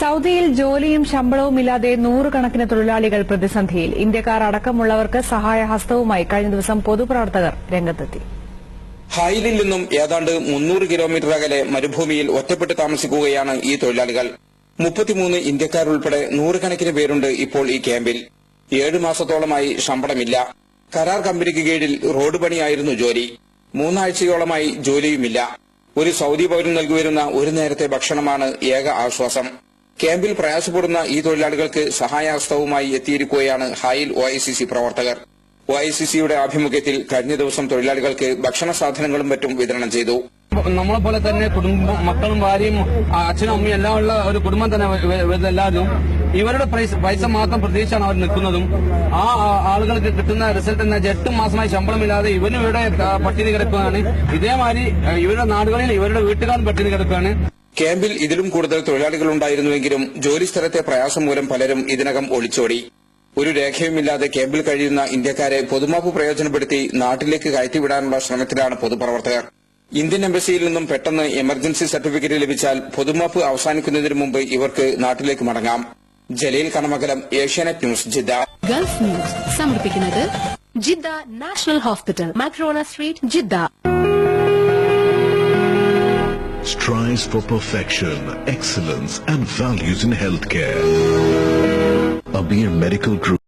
സൌദിയിൽ ജോലിയും ശമ്പളവും ഇല്ലാതെ നൂറുകണക്കിന് തൊഴിലാളികൾ പ്രതിസന്ധിയിൽ. ഇന്ത്യക്കാർ അടക്കമുള്ളവർക്ക് സഹായഹസ്തവുമായി കഴിഞ്ഞ ദിവസം പൊതുപ്രവർത്തകർ രംഗത്തെത്തി. ഹായിലിൽ നിന്നും ഏതാണ്ട് മുന്നൂറ് കിലോമീറ്റർ അകലെ മരുഭൂമിയിൽ ഒറ്റപ്പെട്ട് താമസിക്കുകയാണ് ഈ തൊഴിലാളികൾ. മുപ്പത്തിമൂന്ന് ഇന്ത്യക്കാരുൾപ്പെടെ നൂറുകണക്കിന് പേരുണ്ട് ഇപ്പോൾ ഈ ക്യാമ്പിൽ. ഏഴു മാസത്തോളമായി ശമ്പളമില്ല. കരാർ കമ്പനിക്ക് കീഴിൽ റോഡ് പണിയായിരുന്നു ജോലി. മൂന്നാഴ്ചയോളമായി ജോലിയുമില്ല. ഒരു സൗദി പൌരൻ നൽകിവരുന്ന ഒരു നേരത്തെ ഭക്ഷണമാണ് ഏക ആശ്വാസം. ക്യാമ്പിൽ പ്രയാസപ്പെടുന്ന ഈ തൊഴിലാളികൾക്ക് സഹായഹസ്തവുമായി എത്തിയിരിക്കുകയാണ് ഹായിൽ ഒ പ്രവർത്തകർ. ഒ ആഭിമുഖ്യത്തിൽ കഴിഞ്ഞ ദിവസം തൊഴിലാളികൾക്ക് ഭക്ഷണ സാധനങ്ങളും മറ്റും വിതരണം ചെയ്തു. നമ്മളെ പോലെ തന്നെ കുടുംബം മക്കളും ഭാര്യയും അച്ഛനും അമ്മയും എല്ലാം ഉള്ള ഒരു കുടുംബം തന്നെ എല്ലാവരും ഇവരുടെ പൈസ മാത്രം പ്രതീക്ഷയാണ് അവർ നിൽക്കുന്നതും. ആ ആളുകൾക്ക് കിട്ടുന്ന റിസൾട്ട് എട്ടും എട്ട് മാസമായി ശമ്പളമില്ലാതെ ഇവനും ഇവിടെ പട്ടിണി കിടക്കുകയാണ്. ഇതേമാതിരി ഇവരുടെ നാടുകളിൽ ഇവരുടെ വീട്ടുകാരും പട്ടിണി കിടക്കുകയാണ്. ക്യാമ്പിൽ ഇതിലും കൂടുതൽ തൊഴിലാളികൾ ഉണ്ടായിരുന്നുവെങ്കിലും ജോലിസ്ഥലത്തെ പ്രയാസം മൂലം പലരും ഇതിനകം ഒളിച്ചോടി. ഒരു രേഖയുമില്ലാതെ ക്യാമ്പിൽ കഴിയുന്ന ഇന്ത്യക്കാരെ പൊതുമാപ്പ് പ്രയോജനപ്പെടുത്തി നാട്ടിലേക്ക് കയറ്റിവിടാനുള്ള ശ്രമത്തിലാണ് പൊതുപ്രവർത്തകർ. ഇന്ത്യൻ എംബസിയിൽ നിന്നും പെട്ടെന്ന് എമർജൻസി സർട്ടിഫിക്കറ്റ് ലഭിച്ചാൽ പൊതുമാപ്പ് അവസാനിക്കുന്നതിന് മുമ്പ് ഇവർക്ക് നാട്ടിലേക്ക് മടങ്ങാം. Jaleel Kanamakalam Asianet News Jeddah. Gulf news സമർപ്പിക്കുന്നത് Jeddah national hospital Macarona street Jeddah. Strives for perfection, excellence, and values in healthcare. Abir Medical Group.